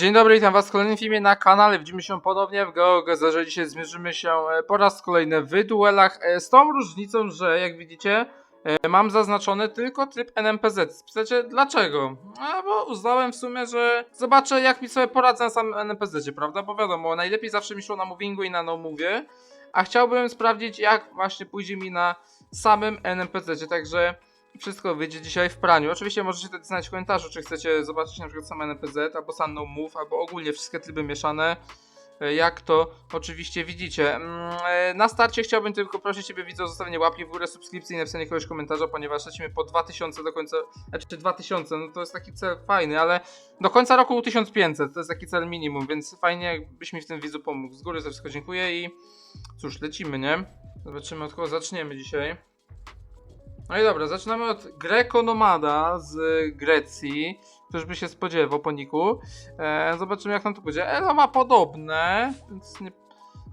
Dzień dobry, witam was w kolejnym filmie na kanale. Widzimy się ponownie w GeoGez, że dzisiaj zmierzymy się e, po raz kolejny w duelach e, z tą różnicą, że jak widzicie e, mam zaznaczony tylko tryb NMPZ. Pytacie dlaczego? A bo uznałem w sumie, że zobaczę jak mi sobie poradzę na samym NMPZ, prawda? Bo wiadomo, najlepiej zawsze mi szło na movingu i na no mowie, a chciałbym sprawdzić jak właśnie pójdzie mi na samym NMPZ, także wszystko wyjdzie dzisiaj w praniu. Oczywiście możecie to znać w komentarzu, czy chcecie zobaczyć na przykład sam NPZ, albo sam no move, albo ogólnie wszystkie tryby mieszane. e, Jak to oczywiście widzicie. Mm, e, Na starcie chciałbym tylko prosić Ciebie widza o zostawienie łapki w górę, subskrypcji i napisanie jakiegoś komentarza, ponieważ lecimy po 2000 do końca, znaczy 2000, no to jest taki cel fajny, ale do końca roku 1500, to jest taki cel minimum, więc fajnie jakbyś mi w tym widzu pomógł. Z góry za wszystko dziękuję i cóż, lecimy, nie? Zobaczymy od kogo zaczniemy dzisiaj. No i dobra, zaczynamy od Greco Nomada z Grecji. Któż by się spodziewał po niku. E, zobaczymy jak nam to pójdzie. Elo ma podobne, więc nie,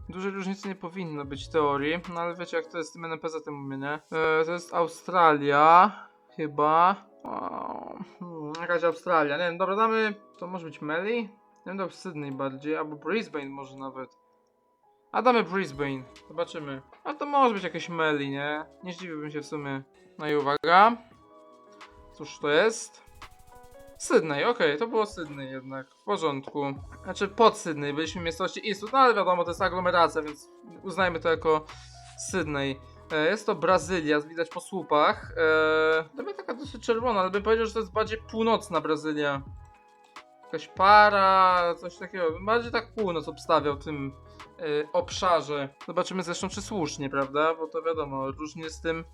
dużej różnicy nie powinno być w teorii. No ale wiecie jak to jest z tym u mnie, nie? E, to jest Australia, chyba. O, hmm, jakaś Australia, nie wiem, dobra damy, to może być Meli? Nie wiem, dał Sydney bardziej, albo Brisbane może nawet. A damy Brisbane, zobaczymy. A to może być jakieś Meli, nie? Nie zdziwiłbym się w sumie. No i uwaga. Cóż to jest? Sydney, okej, to było Sydney jednak. W porządku. Znaczy pod Sydney, byliśmy w miejscowości Eastwood, no ale wiadomo, to jest aglomeracja, więc uznajmy to jako Sydney. E, Jest to Brazylia, widać po słupach. Eee, to taka dosyć czerwona, ale bym powiedział, że to jest bardziej północna Brazylia. Jakaś para, coś takiego. Bardziej tak północ obstawiał tym e, obszarze. Zobaczymy zresztą, czy słusznie, prawda? Bo to wiadomo, różnie z tym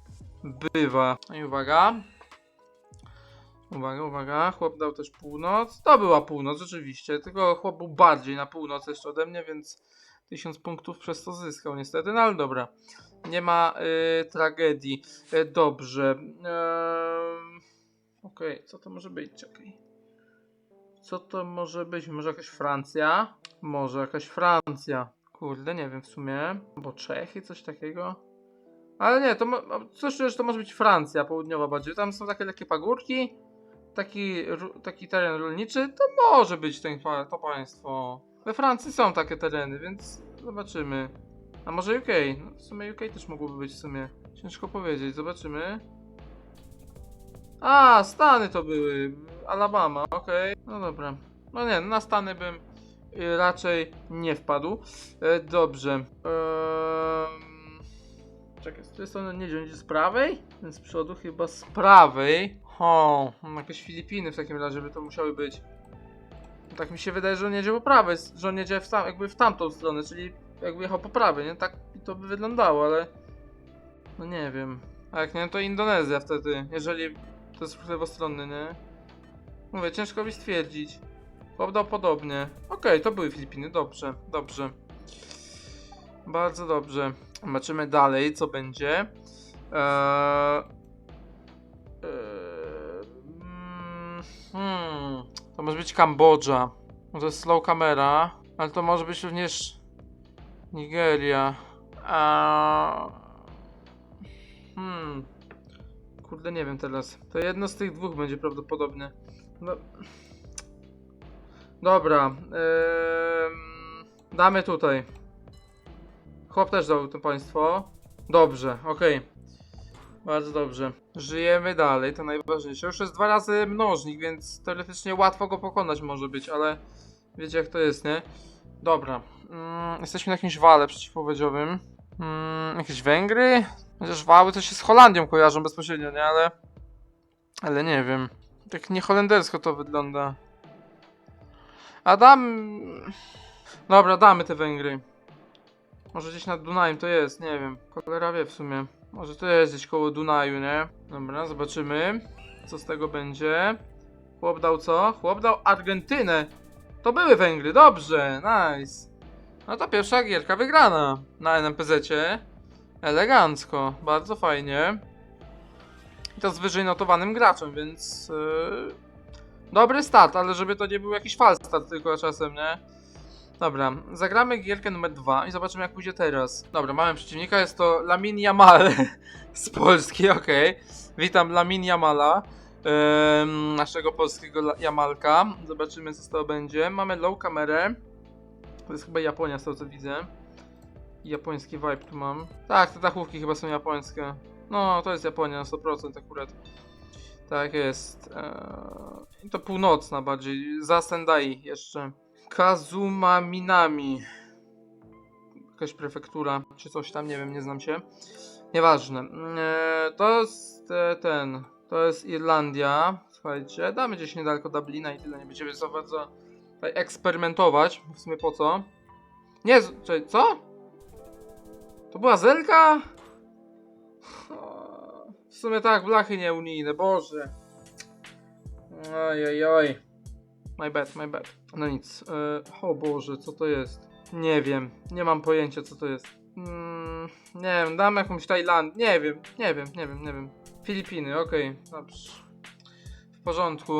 bywa. No i uwaga. Uwaga, uwaga. Chłop dał też północ. To była północ, rzeczywiście. Tylko chłop był bardziej na północ jeszcze ode mnie, więc 1000 punktów przez to zyskał niestety. No ale dobra. Nie ma y, tragedii. E, dobrze. Ehm, Okej, co to może być? Okej. Co to może być? Może jakaś Francja? Może jakaś Francja. Kurde, nie wiem w sumie. Bo Czechy, coś takiego. Ale nie, to mo- coś że to może być Francja południowa bardziej. Tam są takie lekkie pagórki, taki, taki teren rolniczy. To może być ten, to państwo. We Francji są takie tereny, więc zobaczymy. A może UK? No, w sumie UK też mogłoby być w sumie. Ciężko powiedzieć, zobaczymy. A, Stany to były. Alabama, okej. No dobra. No nie, na Stany bym y, raczej nie wpadł. E, dobrze. Ehm... Czekaj, z tej strony nie będzie z prawej? Ten z przodu chyba z prawej. O, mam jakieś Filipiny w takim razie by to musiały być. Tak mi się wydaje, że on jedzie po prawej, że on jedzie w tam, jakby w tamtą stronę, czyli jakby jechał po prawej, nie? Tak to by wyglądało, ale... No nie wiem. A jak nie, to Indonezja wtedy, jeżeli to jest lewostronny, nie? Mówię, ciężko mi stwierdzić. Chłop podobnie. Okej, to były Filipiny, dobrze, dobrze. Bardzo dobrze. Zobaczymy dalej, co będzie. Eee... Eee... mm, Hmm... To może być Kambodża. To jest slow camera, ale to może być również Nigeria. A... Hmm. Kurde, nie wiem teraz. To jedno z tych dwóch będzie prawdopodobnie. No. Dobra. em, damy tutaj. Chłop też dał to państwo. Dobrze, okej. Bardzo dobrze. Żyjemy dalej, to najważniejsze. Już jest dwa razy mnożnik, więc teoretycznie łatwo go pokonać może być, ale wiecie jak to jest, nie? Dobra. Mm, jesteśmy na jakimś wale przeciwpowodziowym. Mm, jakieś Węgry? Chociaż wały to się z Holandią kojarzą bezpośrednio, nie? Ale... Ale nie wiem. Tak nie holendersko to wygląda. A dam... Dobra, damy te Węgry. Może gdzieś nad Dunajem to jest, nie wiem. Cholera wie w sumie. Może to jest gdzieś koło Dunaju, nie? Dobra, zobaczymy. Co z tego będzie. Chłop dał co? Chłop dał Argentynę. To były Węgry, dobrze, nice. No to pierwsza gierka wygrana na NMPZ-cie. Elegancko, bardzo fajnie. I to z wyżej notowanym graczem, więc... Yy, dobry start, ale żeby to nie był jakiś fal start tylko czasem, nie? Dobra, zagramy gierkę numer dwa i zobaczymy jak pójdzie teraz. Dobra, mamy przeciwnika, jest to Lamin Yamal z Polski, okej. Witam Lamin Yamala. em, naszego polskiego Jamalka. Zobaczymy co z tego będzie. Mamy low kamerę. To jest chyba Japonia z tego co widzę. Japoński vibe tu mam. Tak, te dachówki chyba są japońskie. No, to jest Japonia na 100% akurat. Tak jest. Eee, to północna bardziej. Za Sendai jeszcze. Kazuma Minami. Jakaś prefektura, czy coś tam, nie wiem, nie znam się. Nieważne. Eee, to jest e, ten. To jest Irlandia. Słuchajcie, damy gdzieś niedaleko Dublina i tyle. Nie będziemy za bardzo tutaj eksperymentować. W sumie po co? Nie, czekaj, co? To była Zelka? W sumie tak, blachy nieunijne, boże. Oj, oj, oj. My bad, my bad. No nic. E, o Boże, co to jest? Nie wiem, nie mam pojęcia co to jest. Mm, nie wiem, dam jakąś Tajlandię. Nie wiem, nie wiem, nie wiem, nie wiem. Filipiny, okej, dobrze. W porządku.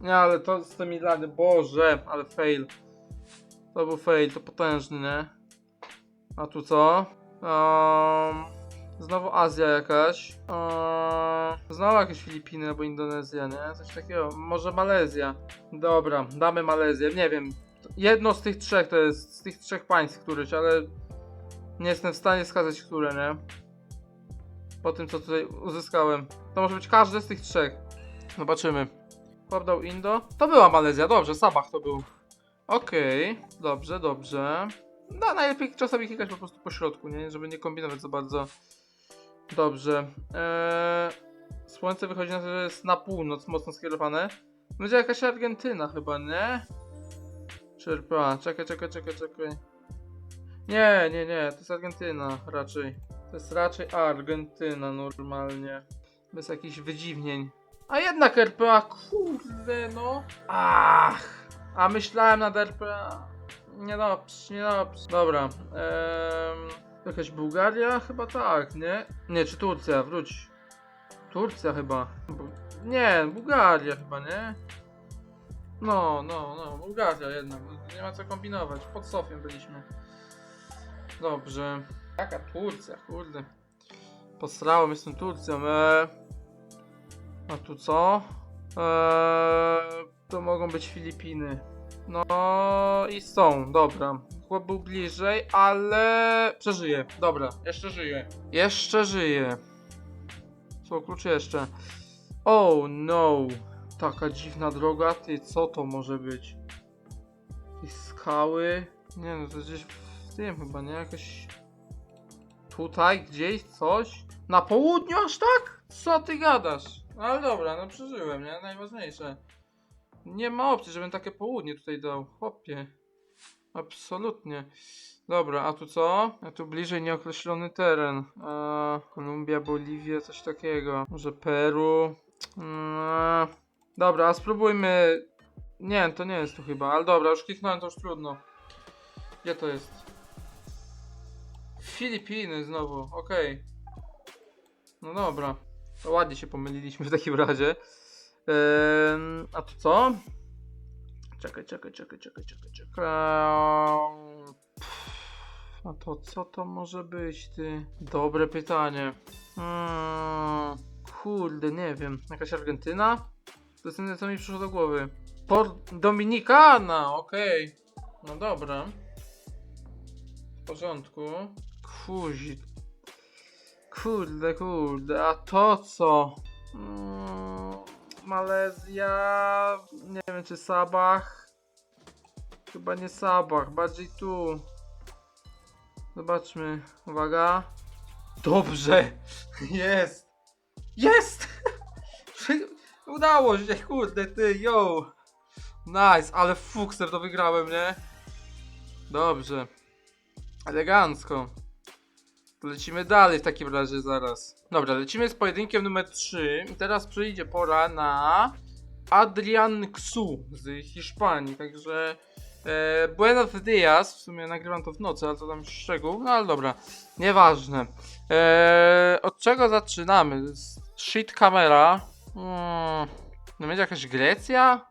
Nie, ale to z tymi Irlandy, Boże, ale fail. To był fail, to potężny, nie? A tu co? Um, znowu Azja jakaś. Um, znowu jakieś Filipiny albo Indonezja, nie? Coś takiego. Może Malezja. Dobra, damy Malezję. Nie wiem. Jedno z tych trzech to jest z tych trzech państw któryś, ale nie jestem w stanie wskazać, które, nie? Po tym, co tutaj uzyskałem. To może być każde z tych trzech. Zobaczymy. Chłop Indo. To była Malezja, dobrze, Sabah to był. Okej, dobrze, dobrze. No, najlepiej czasami klikać po prostu po środku, nie? Żeby nie kombinować za bardzo. Dobrze. Eee, słońce wychodzi na to, że jest na północ mocno skierowane. Będzie jakaś Argentyna chyba, nie? Czerpa, czekaj, czekaj, czekaj, czekaj. Nie, nie, nie, to jest Argentyna raczej. To jest raczej Argentyna normalnie. Bez jakichś wydziwnień. A jednak RPA, kurde no. Ach, a myślałem nad RPA. Niedobrze, niedobrze. Dobra. Em, jakaś Bułgaria? Chyba tak, nie? Nie, czy Turcja? Wróć. Turcja chyba. Nie, Bułgaria chyba, nie? No, no, no, Bułgaria jednak. Nie ma co kombinować. Pod Sofią byliśmy. Dobrze. Jaka Turcja, kurde. Posrałem tą Turcją. Eee. A tu co? Eee, to mogą być Filipiny. No i są, dobra. Chłop był bliżej, ale przeżyje. Dobra, jeszcze żyje. Jeszcze żyje. Co, klucz jeszcze. Oh no. Taka dziwna droga. Ty, co to może być? Jakieś skały? Nie no, to gdzieś w tym chyba, nie? Tutaj, gdzieś, coś? Na południu aż tak? Co ty gadasz? No Ale dobra, no przeżyłem, nie? Najważniejsze. Nie ma opcji, żebym takie południe tutaj dał. Chłopie. Absolutnie. Dobra, a tu co? A tu bliżej nieokreślony teren. Eee, Kolumbia, Boliwia, coś takiego. Może Peru. Eee, dobra, a spróbujmy. Nie, to nie jest tu chyba, ale dobra, już kliknąłem, to już trudno. Gdzie to jest? Filipiny znowu, okej. No dobra. To ładnie się pomyliliśmy w takim razie. A to co? Czekaj, czekaj, czekaj, czekaj, czekaj, czekaj. A to co to może być, ty? Dobre pytanie. Hmm, kurde, nie wiem. Jakaś Argentyna? To jest co mi przyszło do głowy. Port Dominikana, okej. No dobra. W porządku. Kuzi. Kurde, kurde, a to co? Mm, Malezja. Nie wiem czy Sabah. Chyba nie Sabah, bardziej tu. Zobaczmy. Uwaga. Dobrze! Jest! Jest! Udało się, kurde ty, yo! Nice, ale fuksem to wygrałem, nie? Dobrze. Elegancko. To lecimy dalej w takim razie zaraz. Dobra, lecimy z pojedynkiem numer 3 i teraz przyjdzie pora na Adrian Xu z Hiszpanii, także e, Buenos dias, w sumie nagrywam to w nocy, ale to tam szczegół, no ale dobra, nieważne. E, od czego zaczynamy? Shit kamera. Hmm, no będzie jakaś Grecja?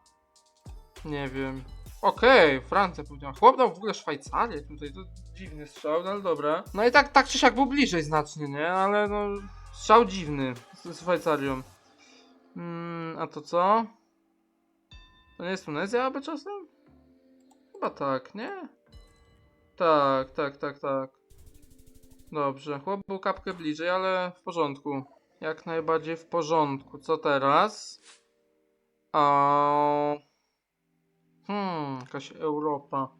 Nie wiem. Okej, Francja powiedziała. Chłop dał w ogóle Szwajcarię tutaj, to dziwny strzał, no ale dobra. No i tak, tak czy siak był bliżej znacznie, nie? Ale no, strzał dziwny z Szwajcarią. Mm, a to co? To nie jest Tunezja aby czasem? Chyba tak, nie? Tak, tak, tak, tak. Dobrze, chłop był kapkę bliżej, ale w porządku. Jak najbardziej w porządku. Co teraz? O... Hmm, jakaś Europa.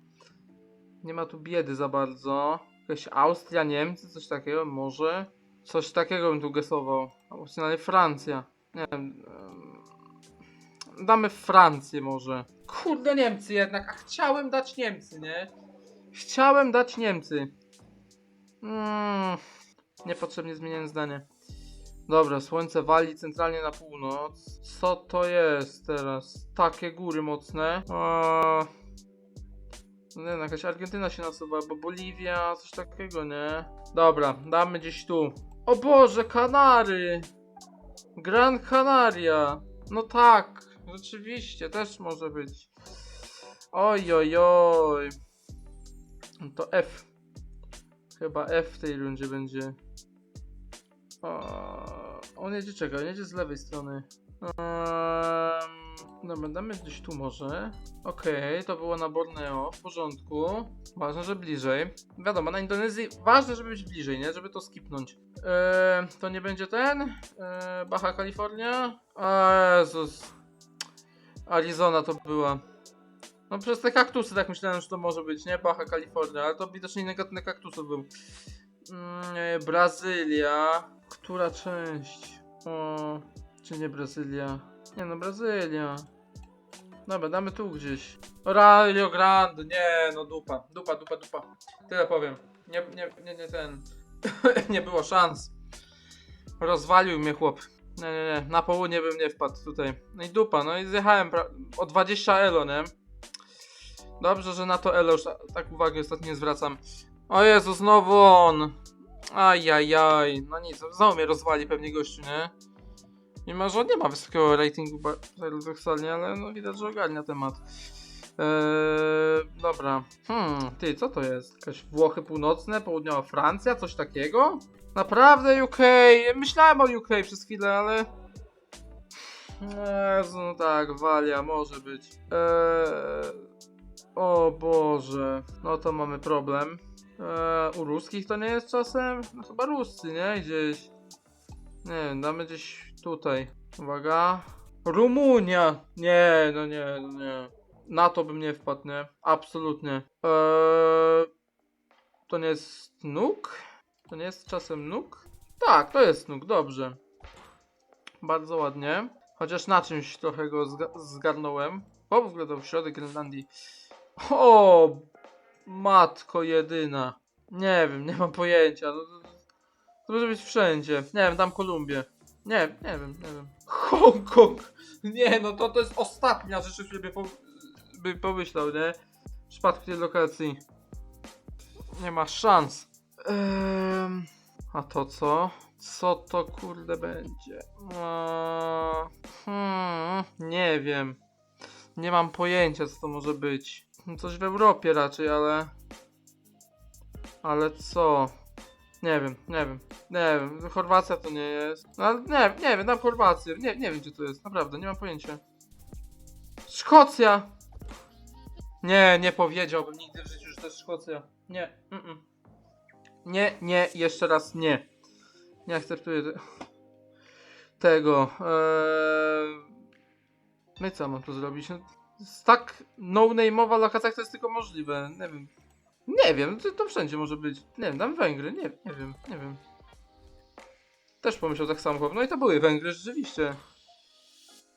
Nie ma tu biedy za bardzo. Jakaś Austria, Niemcy, coś takiego, może? Coś takiego bym tu gesował. Opcjonalnie Francja. Nie wiem. em, Damy Francję może. Kurde Niemcy jednak, a chciałem dać Niemcy, nie? Chciałem dać Niemcy. Mm, niepotrzebnie zmieniłem zdanie. Dobra, słońce wali centralnie na północ. Co to jest teraz? Takie góry mocne. O... Nie wiem, jakaś Argentyna się nasuwa, bo Boliwia, coś takiego, nie? Dobra, damy gdzieś tu. O Boże, Kanary! Gran Canaria! No tak, rzeczywiście, też może być. Oj, oj, oj. No To F. Chyba F w tej rundzie będzie. O, on jedzie czekaj, on jedzie z lewej strony. Um, dobra, damy gdzieś tu może. Okej, to było na Borneo, w porządku. Ważne, że bliżej. Wiadomo, na Indonezji ważne, żeby być bliżej, nie? Żeby to skipnąć. To nie będzie ten? Eee, Baja Kalifornia? Jezus. Arizona to była. No przez te kaktusy tak myślałem, że to może być, nie? Baja Kalifornia, ale to widocznie inny gatunek kaktusów był. Mm, Brazylia. Która część? O, czy nie Brazylia? Nie no, Brazylia. Dobra, damy tu gdzieś. Rio Grande, nie no dupa, dupa, dupa, dupa. Tyle powiem. Nie, nie, nie, nie ten. nie było szans. Rozwalił mnie chłop. Nie, nie, nie. Na południe bym nie wpadł tutaj. No i dupa, no i zjechałem o 20 elo, nie? Dobrze, że na to elo już ta- tak uwagi ostatnio zwracam. O Jezu, znowu on. Ajajaj. No nic, znowu mnie rozwali pewnie gościu, nie? Mimo, że on nie ma wysokiego ratingu paradoksalnie, ale no widać, że ogarnia temat. Eee, dobra. Hmm, ty, co to jest? Jakaś Włochy Północne, Południowa Francja, coś takiego? Naprawdę UK? Myślałem o UK przez chwilę, ale... Jezu, no tak, Walia, może być. Eee, o Boże, no to mamy problem. Eee, u ruskich to nie jest czasem? No chyba ruscy, nie? Gdzieś. Nie wiem, damy gdzieś tutaj. Uwaga. Rumunia! Nie, no nie, no nie. Na to bym nie wpadł, nie? Absolutnie. Eee, to nie jest nóg? To nie jest czasem nóg? Tak, to jest nóg, dobrze. Bardzo ładnie. Chociaż na czymś trochę go zga- zgarnąłem. O, w ogóle to w środek Grenlandii. O, matko jedyna. Nie wiem, nie mam pojęcia. No, to, to może być wszędzie. Nie wiem, dam Kolumbię. Nie, nie wiem, nie wiem. Hongkong! Nie, no to to jest ostatnia rzecz, o której by, po, by pomyślał, nie? W przypadku tej lokacji. Nie ma szans. Ehm, a to co? Co to kurde będzie? Eee, hmm, nie wiem. Nie mam pojęcia, co to może być. Coś w Europie raczej, ale. Ale co? Nie wiem, nie wiem. Nie wiem, Chorwacja to nie jest. No, ale nie, nie wiem, dam Chorwację. Nie, nie wiem, gdzie to jest. Naprawdę, nie mam pojęcia. Szkocja! Nie, nie powiedziałbym nigdy w życiu, że to jest Szkocja. Nie, mm -mm. Nie, nie, jeszcze raz nie. Nie akceptuję te... tego. Eee... No i co mam tu zrobić? No, tak no-name'owa lokacja to jest tylko możliwe. Nie wiem. Nie wiem, to, to wszędzie może być. Nie wiem, dam Węgry, nie, nie wiem, nie wiem. Też pomyślał tak samo. No i to były Węgry, rzeczywiście.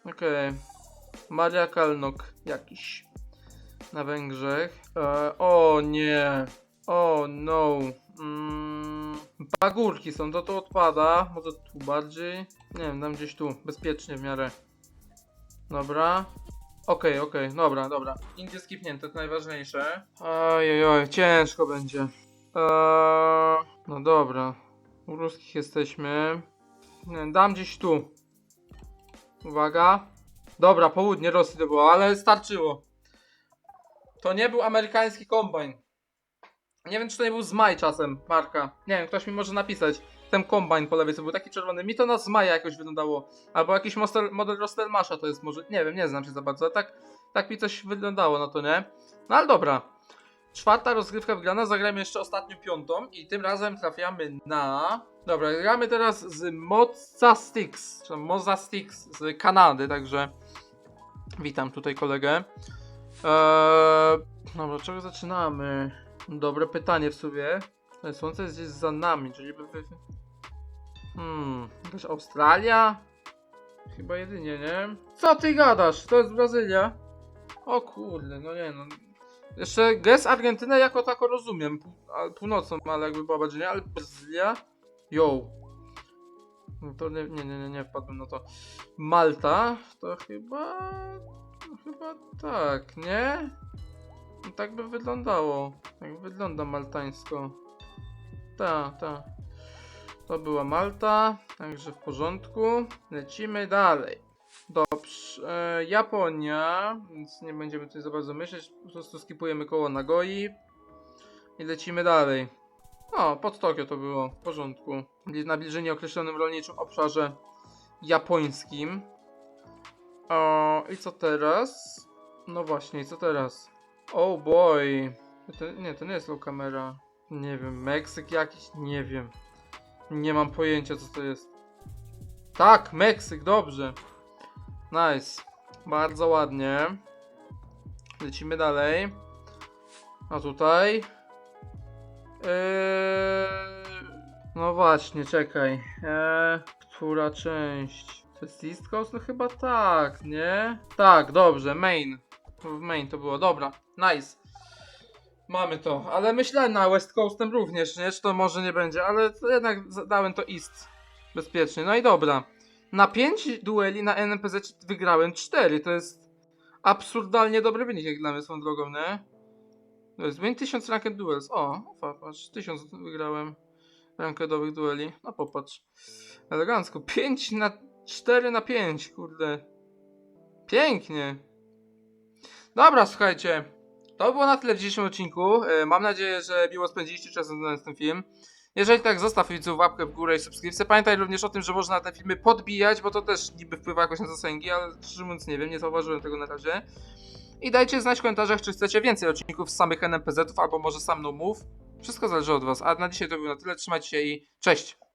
Okej. Maria Kalnok jakiś. Na Węgrzech. E, o nie. O no. Mm, bagórki są, to to odpada. Może tu bardziej. Nie wiem, dam gdzieś tu. Bezpiecznie w miarę. Dobra. Okej, okej, dobra, dobra. Indie skipnięte, to najważniejsze. Oj, oj, ciężko będzie. Eee, no dobra. U ruskich jesteśmy. Nie, dam gdzieś tu. Uwaga. Dobra, południe Rosji to było, ale starczyło. To nie był amerykański kombajn. Nie wiem, czy to nie był z Maj czasem, marka. Nie wiem, ktoś mi może napisać. Ten kombine po lewej, co był taki czerwony. Mi to na Zmaja jakoś wyglądało. Albo jakiś model, model Rostermasza to jest może, nie wiem, nie znam się za bardzo, ale tak, tak mi coś wyglądało na to, nie? No ale dobra. Czwarta rozgrywka wygrana, zagramy jeszcze ostatnią piątą i tym razem trafiamy na... Dobra, gramy teraz z Mozza Sticks, czy Mozza Sticks z Kanady, także witam tutaj kolegę. Eee, dobra, czego zaczynamy? Dobre pytanie w sobie. Słońce jest gdzieś za nami, czyli Hmm, jakaś Australia? Chyba jedynie, nie? Co ty gadasz? To jest Brazylia? O kurde, no nie no. Jeszcze gest Argentynę jako tako rozumiem. Pół- a- Północną, ale jakby była bardziej, ale Brazylia? Yo. No to nie, nie, nie, nie, nie wpadłem na to. Malta? To chyba... no Chyba tak, nie? No tak by wyglądało. Tak wygląda maltańsko. Ta, ta. To była Malta, także w porządku. Lecimy dalej. Dobrze. E, Japonia, więc nie będziemy tutaj za bardzo myśleć. Po prostu skipujemy koło Nagoi. I lecimy dalej. O, pod Tokio to było. W porządku. Na bliżej określonym rolniczym obszarze japońskim. O, i co teraz? No właśnie, co teraz? Oh boy. To, nie, to nie jest low camera. Nie wiem, Meksyk jakiś? Nie wiem. Nie mam pojęcia co to jest. Tak, Meksyk, dobrze. Nice. Bardzo ładnie. Lecimy dalej. A tutaj? Eee, no właśnie, czekaj. Eee, która część? To jest East Coast? No chyba tak, nie? Tak, dobrze, Main. W Main to było, dobra, nice. Mamy to, ale myślałem na West Coastem również, nie? Czy to może nie będzie, ale jednak dałem to East. Bezpiecznie, no i dobra. Na 5 dueli na NPZ wygrałem 4, to jest absurdalnie dobry wynik jak dla mnie swoją drogą, nie? To jest win 1000 ranked duels. O, popatrz, 1000 wygrałem rankedowych dueli. No popatrz. Elegancko. 5 na 4 na 5, kurde. Pięknie. Dobra, słuchajcie. To było na tyle w dzisiejszym odcinku. E, Mam nadzieję, że miło spędziliście czas oglądając ten film. Jeżeli tak, zostaw widzów łapkę w górę i subskrypcję. Pamiętaj również o tym, że można te filmy podbijać, bo to też niby wpływa jakoś na zasięgi, ale szczerze mówiąc nie wiem, nie zauważyłem tego na razie. I dajcie znać w komentarzach, czy chcecie więcej odcinków z samych NPZ-ów, albo może sam move. Wszystko zależy od was. A na dzisiaj to było na tyle. Trzymajcie się i cześć!